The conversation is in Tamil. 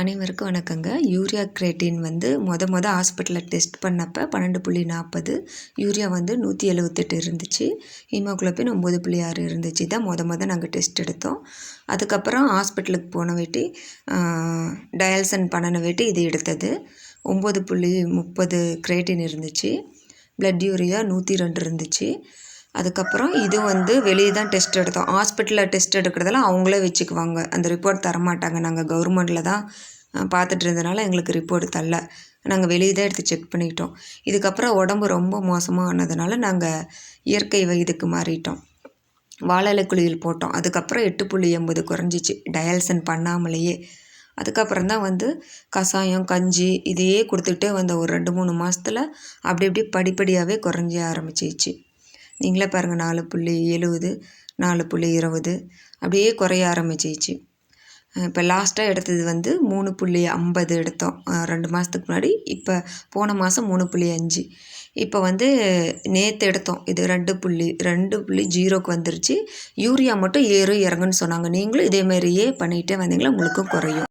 அனைவருக்கும் வணக்கங்க. யூரியா கிரேட்டின் வந்து மொத மொதல் ஹாஸ்பிட்டலில் டெஸ்ட் பண்ணப்போ பன்னெண்டு புள்ளி நாற்பது யூரியா வந்து நூற்றி எழுவத்தெட்டு இருந்துச்சு. ஹீமோகுளோபின் ஒம்பது புள்ளி ஆறு இருந்துச்சு. தான் மொத மொதல் நாங்கள் டெஸ்ட் எடுத்தோம். அதுக்கப்புறம் ஹாஸ்பிட்டலுக்கு போன வேட்டி டயால்சன் பண்ணின வேட்டி இது எடுத்தது. ஒம்பது புள்ளி முப்பது கிரேட்டின் இருந்துச்சு. ப்ளட் யூரியா நூற்றி ரெண்டு இருந்துச்சு. அதுக்கப்புறம் இது வந்து வெளியே தான் டெஸ்ட் எடுத்தோம். ஹாஸ்பிட்டலில் டெஸ்ட் எடுக்கிறதெல்லாம் அவங்களே வச்சுக்குவாங்க. அந்த ரிப்போர்ட் தரமாட்டாங்க. நாங்கள் கவர்மெண்ட்டில் தான் பார்த்துட்டு இருந்ததுனால எங்களுக்கு ரிப்போர்ட் தரல. நாங்கள் வெளியே தான் எடுத்து செக் பண்ணிக்கிட்டோம் இதுக்கப்புறம் உடம்பு ரொம்ப மோசமாக ஆனதுனால நாங்கள் இயற்கை வைதுக்கு மாறிட்டோம். வாழலை குழியில் போட்டோம். அதுக்கப்புறம் எட்டு புள்ளி எண்பது குறைஞ்சிச்சு. டயல்சன் பண்ணாமலேயே. அதுக்கப்புறம் தான் வந்து கஷாயம் கஞ்சி இதையே கொடுத்துட்டே வந்த ஒரு ரெண்டு மூணு மாதத்தில் அப்படி இப்படி படிப்படியாகவே குறைஞ்சி ஆரம்பிச்சிச்சு. நீங்களே பாருங்கள் நாலு புள்ளி எழுவது நாலு புள்ளி இருபது அப்படியே குறைய ஆரம்பிச்சிச்சு. இப்போ லாஸ்ட்டாக எடுத்தது வந்து மூணு புள்ளி ஐம்பது எடுத்தோம். ரெண்டு மாதத்துக்கு முன்னாடி இப்போ போன மாதம் மூணு புள்ளி அஞ்சு. இப்போ வந்து நேற்று எடுத்தோம். இது ரெண்டு புள்ளி ரெண்டு புள்ளி ஜீரோக்கு வந்துருச்சு. யூரியா மட்டும் ஏறும் இறங்குன்னு சொன்னாங்க. நீங்களும் இதேமாரியே பண்ணிகிட்டே வந்தீங்களா உங்களுக்கும் குறையும்.